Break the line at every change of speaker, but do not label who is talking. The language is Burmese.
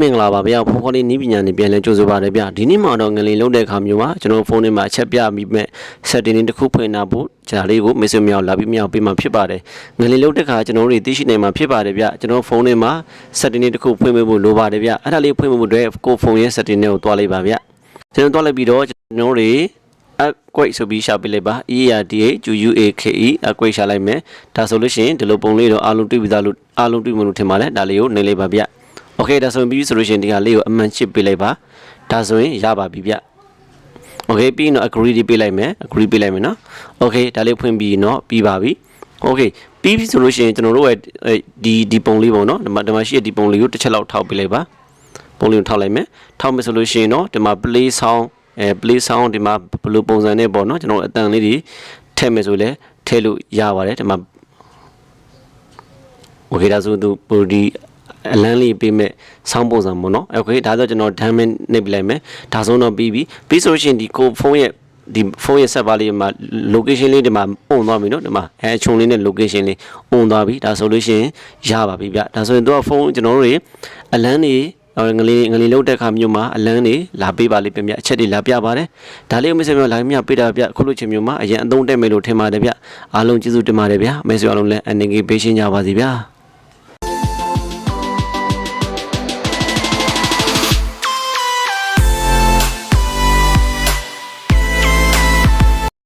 မင်္ဂလာပါဗျာဖုန်းခေါ်လေးနီးပညာနဲ့ပြန်လဲကြိုဆိုပါရဗျာဒီနေ့မှတော့ငလင်လုံးတဲ့အခါမျိုးမှာကျွန်တော်ဖုန်းထဲမှာအချက်ပြပြီးမဲ့ setting တစ်ခုဖွင့်နာဖို့ဂျာလေးကိုမေ့ဆွမြောက်လာပြီးမြောက်ပေးမှဖြစ်ပါတယ်ငလင်လုံးတဲ့အခါကျွန်တော်တို့သိရှိနိုင်မှာဖြစ်ပါတယ်ဗျာကျွန်တော်ဖုန်းထဲမှာ setting တစ်ခုဖွင့်ပေးဖို့လိုပါတယ်ဗျာအဲ့ဒါလေးဖွင့်ပေးဖို့အတွက်ကိုဖုန်းရဲ့ setting တွေကိုတွားလိုက်ပါဗျာကျွန်တော်တွားလိုက်ပြီးတော့ကျွန်တော်တို့အကွိတ်ဆိုပြီးရှာပြလိုက်ပါ ERDH UUAKE အကွိတ်ရှာလိုက်မယ်ဒါဆိုလို့ရှိရင်ဒီလိုပုံလေးတော့အားလုံးတွေ့ပြီးသားလို့အားလုံးတွေ့မှလို့ထင်ပါတယ်ဒါလေးကိုနှိမ့်လိုက်ပါဗျာ โอเคဒါဆိုရင်ပြီးပြီဆိုလို့ရှိရင်ဒီဟာလေးကိုအမှန်ချစ်ပေးလိုက်ပါဒါဆိုရင်ရပါပြီဗျโอเคပြီးရင်တော့ agree တွေပေးလိုက်မယ် agree ပေးလိုက်မယ်နော်โอเคဒါလေးဖွင့်ပြီးရင်တော့ပြီးပါပြီโอเคပြီးပြီဆိုလို့ရှိရင်ကျွန်တော်တို့ရဲ့ဒီဒီပုံလေးပေါ့နော်ဒီမှာဒီမှာရှိတဲ့ဒီပုံလေးကိုတစ်ချက်လောက်ထောက်ပေးလိုက်ပါပုံလေးကိုထောက်လိုက်မယ်ထောက်မယ်ဆိုလို့ရှိရင်တော့ဒီမှာ play sound အဲ play sound ဒီမှာဘယ်လိုပုံစံနဲ့ပေါ့နော်ကျွန်တော်တို့အတန်လေးတွေထည့်မယ်ဆိုလဲထည့်လို့ရပါတယ်ဒီမှာ โอเคဒါဆိုသူပိုဒီ အလန်းလေးပေးမဲ့ဆောင်းပုံစံပေါ့နော်โอเคဒါဆိုကျွန်တော် diamond နှိပ်ပြလိုက်မယ်ဒါဆိုတော့ပြီးပြီပြီးဆိုလို့ရှိရင်ဒီကိုဖုန်းရဲ့ဒီဖုန်းရဲ့ဆက်ပါလေးမှာ location လေးဒီမှာပုံသွားပြီနော်ဒီမှာအဲခြုံလေးနဲ့ location လေးပုံသွားပြီဒါဆိုလို့ရှိရင်ရပါပြီဗျဒါဆိုရင်တော့ဖုန်းကျွန်တော်တို့တွေအလန်းတွေအော်ငလေးငလေးလောက်တဲ့ခါမျိုးမှာအလန်းတွေလာပေးပါလိမ့်မယ်အချက်တွေလာပြပါတယ်ဒါလေးကိုမစ္စမျိုးလာမြပေးတာဗျခုလိုချင်းမျိုးမှာအရင်အသုံးတက်မယ်လို့ထင်ပါတယ်ဗျအားလုံးကျေးဇူးတင်ပါတယ်ဗျမိတ်ဆွေအားလုံးလည်းအနေငယ်ပေးရှင်းကြပါစီဗျာ